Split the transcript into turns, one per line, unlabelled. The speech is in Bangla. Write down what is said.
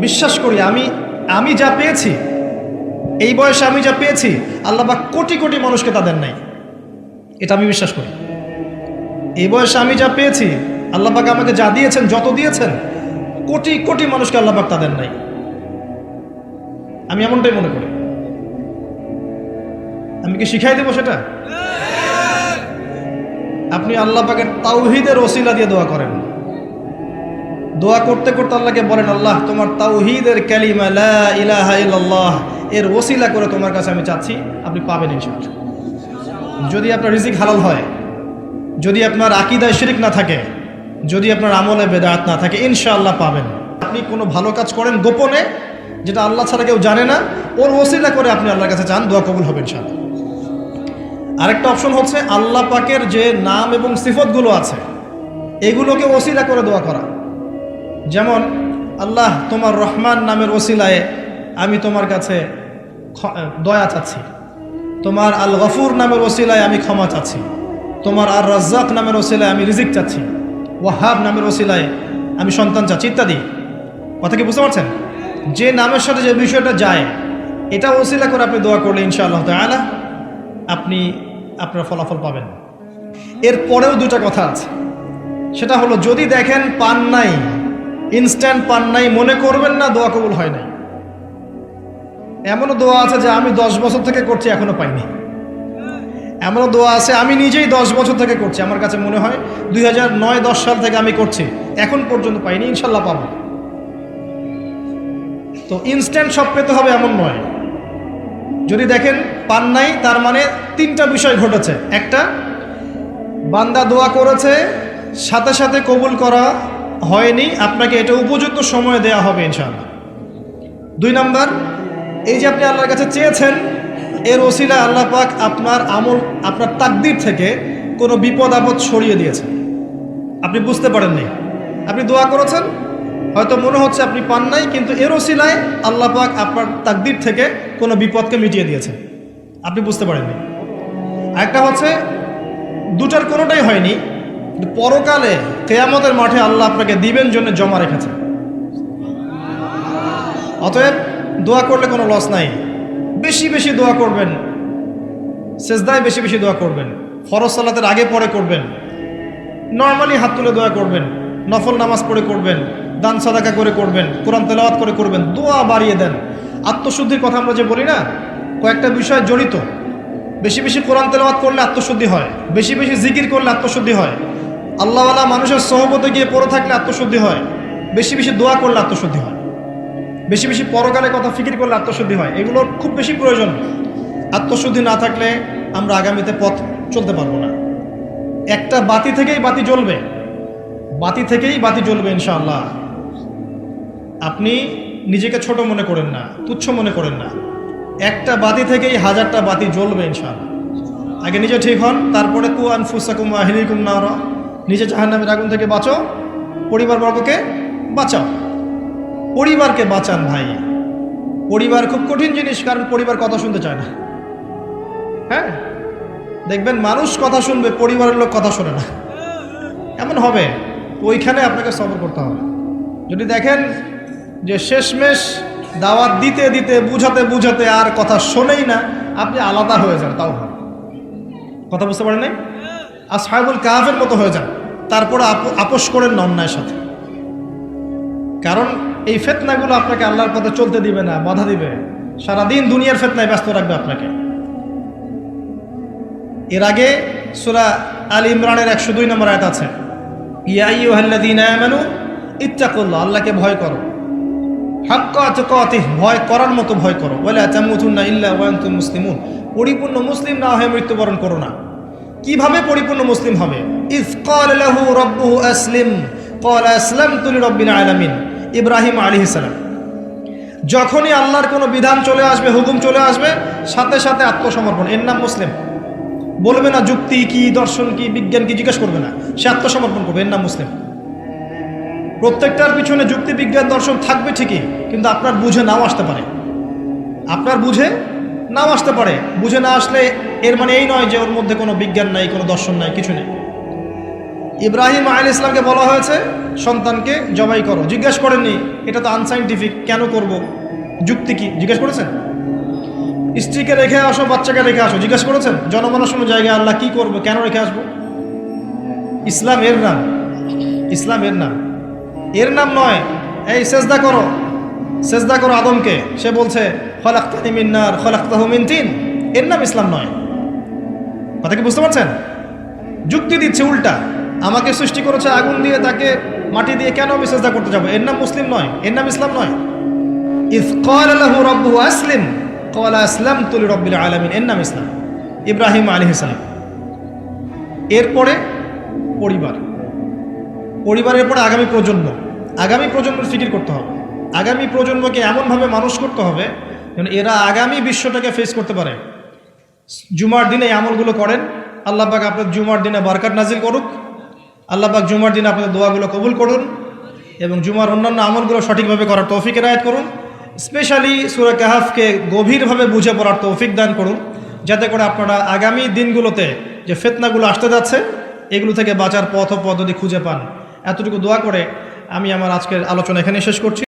বিশ্বাস করি, আমি আমি যা পেয়েছি, এই বয়সে আমি যা পেয়েছি, আল্লাহ পাক কোটি কোটি মানুষকে তাদের নাই। এটা আমি বিশ্বাস করি। এই বয়সে আমি যা পেয়েছি, আল্লাহ পাক আমাকে যা দিয়েছেন, যত দিয়েছেন, কোটি কোটি মানুষকে আল্লাহ পাক তাদের নাই। আমি এমনটাই মনে করি। আমি কি শিখাই দেবো সেটা? আপনি আল্লাহ পাকের তাওহিদের ওসিলা দিয়ে দোয়া করেন। দোয়া করতে করতে আল্লাহকে বলেন, আল্লাহ, তোমার তাওহিদের ক্যালিমা ইলাহা ইল্লাল্লাহ, এর ওসিলা করে তোমার কাছে আমি চাচ্ছি, আপনি পাবেন ইনশাআল্লাহ। যদি আপনার রিজিক হালাল হয়, যদি আপনার আকিদায় শিরিক না থাকে, যদি আপনার আমলে বেদাত না থাকে, ইনশাআল্লাহ পাবেন। আপনি কোনো ভালো কাজ করেন গোপনে, যেটা আল্লাহ ছাড়া কেউ জানে না, ওর ওসিলা করে আপনি আল্লাহর কাছে চান, দোয়া কবুল হবে ইনশাআল্লাহ। আরেকটা অপশন হচ্ছে, আল্লাহ পাকের যে নাম এবং সিফতগুলো আছে, এগুলোকে ওসিলা করে দোয়া করা। যেমন, আল্লাহ তোমার রহমান নামের ওসিলায় আমি তোমার কাছে দয়া চাচ্ছি। তোমার আল গফুর নামের ওসিলায় আমি ক্ষমা চাচ্ছি। তোমার আর রাজ্জাক নামের ওসিলায় আমি রিজিক চাচ্ছি। ওয়াহাব নামের ওসিলায় আমি সন্তান চাচ্ছি, ইত্যাদি। কথা কি বুঝতে পারছেন? যে নামের সাথে যে বিষয়টা যায়, এটা ওসিলা করে আপনি দোয়া করলে ইনশাআল্লাহ তাআলা আপনি আপনার ফলাফল পাবেন। এর পরেও দুটা কথা আছে। সেটা হলো, যদি দেখেন পান নাই ইনস্ট্যান্ট পান নাই, মনে করবেন না, দোয়া কবুল হয় নাই। এমনও দোয়া আছে যে আমি দশ বছর থেকে করছি, এখনও পাইনি। এমনও দোয়া আছে, আমি নিজেই দশ বছর থেকে করছি, আমার কাছে মনে হয় দুই হাজার নয়, দশ সাল থেকে আমি করছি, এখন পর্যন্ত পাইনি, ইনশাল্লাহ পাবো। তো ইনস্ট্যান্ট সব পেতে হবে এমন নয়। যদি দেখেন, পান নাই, তার মানে তিনটা বিষয় ঘটেছে। একটা, বান্দা দোয়া করেছে, সাথে সাথে কবুল করা হয়নি, আপনাকে এটা উপযুক্ত সময় দেয়া হবে ইনশাআল্লাহ। দুই নাম্বার, এই যে আপনি আল্লাহর কাছে চেয়েছেন, এর ওসিলা আল্লাহ পাক আপনার আমল, আপনার তাকদির থেকে কোনো বিপদ আপদ সরিয়ে দিয়েছেন। আপনি বুঝতে পারেননি। আপনি দোয়া করেছেন, হয়তো মনে হচ্ছে আপনি পান নাই, কিন্তু এর ওসিলায় আল্লাহ পাক আপনার তাকদির থেকে কোনো বিপদকে মিটিয়ে দিয়েছেন। আপনি বুঝতে পারেননি। একটা হচ্ছে, দুটার কোনোটাই হয়নি পরকালে কেয়ামতের মাঠে আল্লাহ আপনাকে দিবেন জন্য জমা রেখেছেন। অতএব দোয়া করলে কোনো লস নাই। বেশি বেশি দোয়া করবেন। সেজদায় বেশি বেশি দোয়া করবেন। ফরজ সালাতের আগে পরে করবেন। নর্মালি হাত তুলে দোয়া করবেন। নফল নামাজ পড়ে করবেন। দান সাদাকা করে করবেন। কোরআন তেলাওয়াত করে করবেন। দোয়া বাড়িয়ে দেন। আত্মশুদ্ধির কথা আমরা যে বলি না, কয়েকটা বিষয় জড়িত। বেশি বেশি কোরআন তেলাওয়াত করলে আত্মশুদ্ধি হয়। বেশি বেশি জিকির করলে আত্মশুদ্ধি হয়। আল্লাহওয়ালা মানুষের সহবতে গিয়ে পড়ে থাকলে আত্মশুদ্ধি হয়। বেশি বেশি দোয়া করলে আত্মশুদ্ধি হয়। বেশি বেশি পরকালে কথা ফিকির করলে আত্মশুদ্ধি হয়। এগুলোর খুব বেশি প্রয়োজন। আত্মশুদ্ধি না থাকলে আমরা আগামীতে পথ চলতে পারব না। একটা বাতি থেকেই বাতি জ্বলবে। বাতি থেকেই বাতি জ্বলবে ইনশাআল্লাহ। আপনি নিজেকে ছোট মনে করেন না, তুচ্ছ মনে করেন না। একটা বাতি থেকেই হাজারটা বাতি জ্বলবে ইনশাআল্লাহ। আগে নিজে ঠিক হন, তারপরে কু আনফুসাকুম আহিলিকুম নারা। নিজে জাহান্নামের আগুন থেকে বাঁচো পরিবারবর্গকে বাঁচাও। পরিবারকে বাঁচান ভাই। পরিবার খুব কঠিন জিনিস, কারণ পরিবার কথা শুনতে চায় না। হ্যাঁ? দেখবেন মানুষ কথা শুনবে, পরিবারের লোক কথা শোনে না। এমন হবে ওইখানে আপনাকে সবর করতে হবে। যদি দেখেন যে শেষমেশ দাওয়াত দিতে দিতে, বুঝাতে বুঝাতে আর কথা শোনেই না, আপনি আলাদা হয়ে যান, তাও হবে। কথা বুঝতে পারেন নাই? আর সাহেবুল কাহাফের মতো হয়ে যান। তারপর আপ- আপোষ করেন না অন্যায়ের সাথে। কারণ এই ফেতনাগুলো আপনাকে আল্লাহর পথে চলতে দিবে না, বাধা দিবে। সারাদিন দুনিয়ার ফেতনায় ব্যস্ত রাখবে আপনাকে। এর আগে সুরা আল ইমরানের একশো দুই নম্বর আয়াত আছে ইয়াইহাল্লাদিন আমানু ইত্তাকুল্লাহ আল্লাহকে ভয় করো। হাক্কা তুকাতিহ, ভয় করার মতো ভয় করো। বলে তামুতুন্না ইল্লা ওয়া আনতুম মুসলিমুন পরিপূর্ণ মুসলিম না হয়ে মৃত্যুবরণ করো না। কীভাবে পরিপূর্ণ মুসলিম হবে? আসলামতু লিরাব্বিল আলামিন। ইব্রাহিম আলাইহিস সালাম। যখনই আল্লাহর কোনো বিধান চলে আসবে, হুকুম চলে আসবে, সাথে সাথে আত্মসমর্পণ। এর নাম মুসলিম। বলবে না যুক্তি কি, দর্শন কি, বিজ্ঞান কি, জিজ্ঞেস করবে না। সে আত্মসমর্পণ করবে, এর নাম মুসলিম। প্রত্যেকটার পিছনে যুক্তি, বিজ্ঞান, দর্শন থাকবে ঠিকই, কিন্তু আপনার বুঝে নাও আসতে পারে। আপনার বুঝে নাও আসতে পারে। বুঝে না আসলে এর মানে এই নয় যে ওর মধ্যে কোনো বিজ্ঞান নাই, কোনো দর্শন নাই, কিছু নেই। ইব্রাহিম আইল ইসলামকে বলা হয়েছে, সন্তানকে জবাই করো। জিজ্ঞেস করেননি, এটা তো আনসাইন্টিফিক কেন করব? যুক্তি কি? জিজ্ঞেস করেছেন? স্ত্রীকে রেখে আসো, বাচ্চাকে রেখে আসো, জিজ্ঞেস করেছেন? জনমানসূন্য জায়গায় আল্লাহ কি করব, কেন রেখে আসব? ইসলাম এর নাম। ইসলাম এর নাম। এর নাম নয়, এই সেজদা করো সেজদা করো আদমকে। সে বলছে, খলাক্তানি মিন্নার খলাক্তাহু মিন এর নাম ইসলাম নয়। কথা কি বুঝতে পারছেন? যুক্তি দিচ্ছে উল্টা। আমাকে সৃষ্টি করেছে আগুন দিয়ে, তাকে মাটি দিয়ে কেন আমি সেজদা করতে যাব? এর নাম মুসলিম নয়, এর নাম ইসলাম নয়। ইফ কল লাহু রব্বুহু আসলিম। কলা আসলাম তুলি রব্বিল আলামিন। এর নাম ইসলাম। ইব্রাহিম আলাইহিস সালাম। এরপরে পরিবার। পরিবারের পরে আগামী প্রজন্ম। আগামী প্রজন্মের ফিকির করতে হবে। আগামী প্রজন্মকে এমনভাবে মানুষ করতে হবে যেন এরা আগামী বিশ্বটাকে ফেস করতে পারে। জুমার দিনে এই আমলগুলো করেন। আল্লাহ পাক আপনার জুমার দিনে বারকাত নাজিল করুক। আল্লাহ পাক জুমার দিনে আপনাদের দোয়াগুলো কবুল করুন এবং জুমার অন্যান্য আমলগুলো সঠিকভাবে করার তৌফিক এনায়ত করুন। স্পেশালি সুরা কাহাফকে গভীরভাবে বুঝে পড়ার তৌফিক দান করুন। যাতে করে আপনারা আগামী দিনগুলোতে যে ফেতনাগুলো আসতে যাচ্ছে, এগুলো থেকে বাঁচার পথ ও পদ্ধতি খুঁজে পান। এতটুকু দোয়া করে আমি আমার আজকের আলোচনা এখানে শেষ করছি।